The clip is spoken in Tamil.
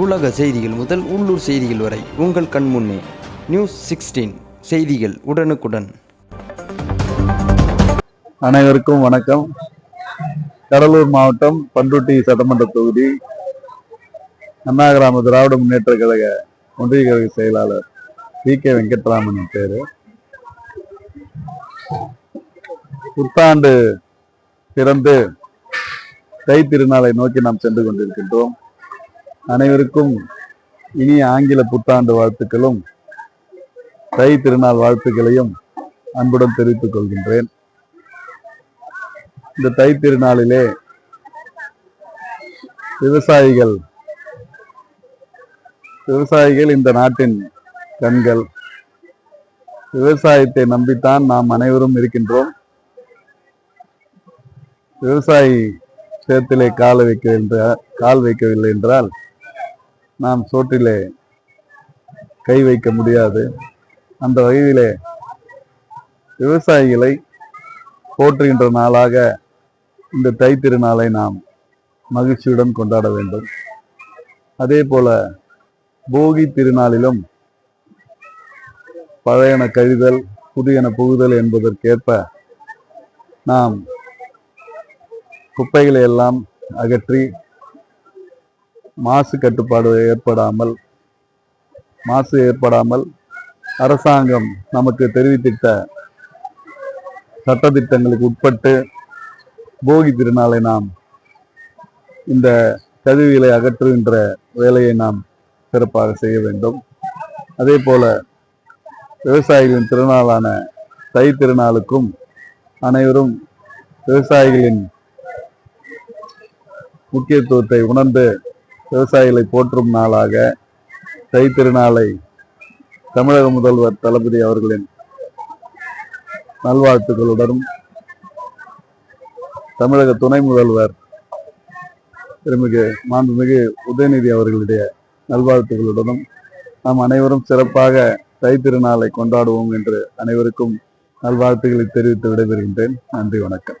உலக செய்திகள் முதல் உள்ளூர் செய்திகள் வரை உங்கள் கண் முன்னே. நியூஸ் சிக்ஸ்டீன் செய்திகள் உடனுக்குடன். அனைவருக்கும் வணக்கம். கடலூர் மாவட்டம் பண்ருட்டி சட்டமன்ற தொகுதி அண்ணா கிராம திராவிட முன்னேற்ற கழக ஒன்றிய கழக செயலாளர் வி கே வெங்கட்ராமன் பேர். புத்தாண்டு பிறந்து தை திருநாளை நோக்கி நாம் சென்று கொண்டிருக்கின்றோம். அனைவருக்கும் இனிய ஆங்கில புத்தாண்டு வாழ்த்துக்களும் தை திருநாள் வாழ்த்துக்களையும் அன்புடன் தெரிவித்துக் கொள்கின்றேன். இந்த தை திருநாளிலே விவசாயிகள் விவசாயிகள் இந்த நாட்டின் கண்கள். விவசாயத்தை நம்பித்தான் நாம் அனைவரும் இருக்கின்றோம். விவசாயி சேத்திலே கால் வைக்க கால் வைக்கவில்லை என்றால் நாம் சோற்றிலே கை வைக்க முடியாது. அந்த வகையிலே விவசாயிகளை போற்றுகின்ற நாளாக இந்த தை திருநாளை நாம் மகிழ்ச்சியுடன் கொண்டாட வேண்டும். அதே போல போகி திருநாளிலும் பழையன கழிதல் புதியன புகுதல் என்பதற்கேற்ப நாம் குப்பைகளை எல்லாம் அகற்றி மாசு கட்டுப்பாடு ஏற்படாமல் மாசு ஏற்படாமல் அரசாங்கம் நமக்கு தெரிவித்திட்ட சட்டத்திட்டங்களுக்கு உட்பட்டு போகி திருநாளை நாம் இந்த கழிவுகளை அகற்றுகின்ற வேலையை நாம் சிறப்பாக செய்ய வேண்டும். அதே போல விவசாயிகளின் திருநாளான தை திருநாளுக்கும் அனைவரும் விவசாயிகளின் முக்கியத்துவத்தை உணர்ந்து விவசாயிகளை போற்றும் நாளாக தைத்திருநாளை தமிழக முதல்வர் தளபதி அவர்களின் நல்வாழ்த்துக்களுடனும் தமிழக துணை முதல்வர் திருமிகு மாண்புமிகு உதயநிதி அவர்களுடைய நல்வாழ்த்துக்களுடனும் நாம் அனைவரும் சிறப்பாக தைத்திருநாளை கொண்டாடுவோம் என்று அனைவருக்கும் நல்வாழ்த்துக்களை தெரிவித்து விடைபெறுகின்றேன். நன்றி வணக்கம்.